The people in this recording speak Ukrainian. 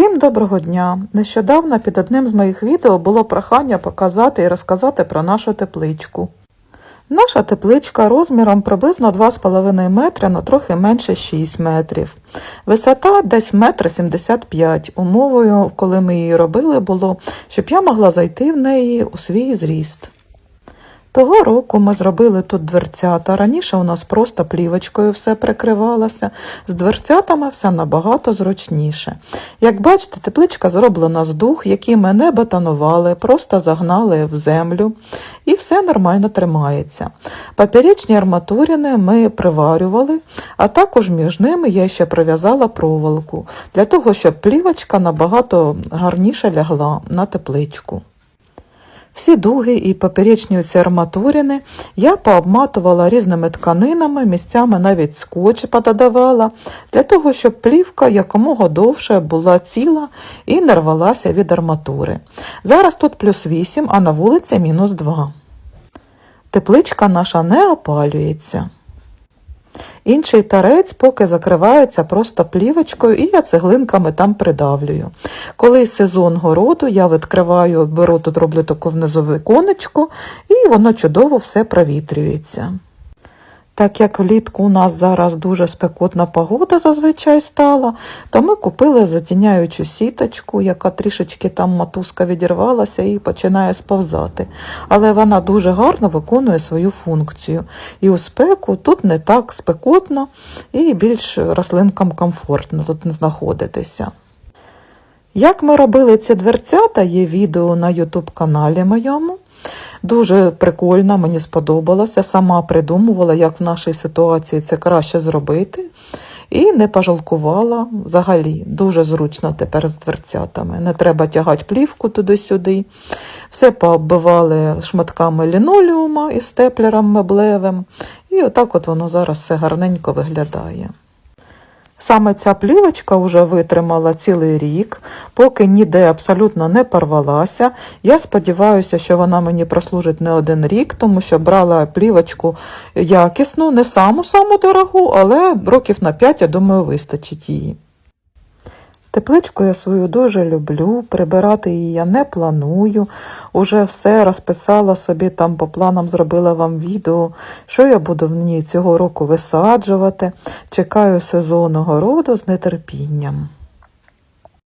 Всім доброго дня! Нещодавно під одним з моїх відео було прохання показати і розказати про нашу тепличку. Наша тепличка розміром приблизно 2,5 метри на трохи менше 6 метрів. Висота десь 1,75 м. Умовою, коли ми її робили, було, щоб я могла зайти в неї у свій зріст. Того року ми зробили тут дверцята. Раніше у нас просто плівочкою все прикривалося. З дверцятами все набагато зручніше. Як бачите, тепличка зроблена з дух, який ми не бетонували, просто загнали в землю і все нормально тримається. Папірічні арматурини ми приварювали, а також між ними я ще прив'язала проволоку, для того, щоб плівочка набагато гарніше лягла на тепличку. Всі дуги і поперечні оці арматурини я пообматувала різними тканинами, місцями навіть скотч пододавала, для того, щоб плівка якомога довше була ціла і не рвалася від арматури. Зараз тут плюс 8, а на вулиці мінус 2. Тепличка наша не опалюється. Інший тарець поки закривається просто плівочкою, і я цеглинками там придавлюю. Коли сезон городу, я відкриваю, беру тут роблю таку внизу віконечку, і воно чудово все провітрюється. Так як влітку у нас зараз дуже спекотна погода зазвичай стала, то ми купили затіняючу сіточку, яка трішечки там матузка відірвалася і починає сповзати. Але вона дуже гарно виконує свою функцію. І у спеку тут не так спекотно і більш рослинкам комфортно тут знаходитися. Як ми робили ці дверцята, є відео на YouTube каналі моєму. Дуже прикольно, мені сподобалося. Сама придумувала, як в нашій ситуації це краще зробити. І не пожалкувала взагалі. Дуже зручно тепер з дверцятами. Не треба тягати плівку туди-сюди. Все пооббивали шматками лінолеума із степлером меблевим. І отак от воно зараз все гарненько виглядає. Саме ця плівочка вже витримала цілий рік, поки ніде абсолютно не порвалася. Я сподіваюся, що вона мені прослужить не один рік, тому що брала плівочку якісну, не саму-саму дорогу, але років на 5, я думаю, вистачить її. Тепличку я свою дуже люблю, прибирати її я не планую. Уже все розписала собі там по планам, зробила вам відео, що я буду в ній цього року висаджувати. Чекаю сезонного роду з нетерпінням.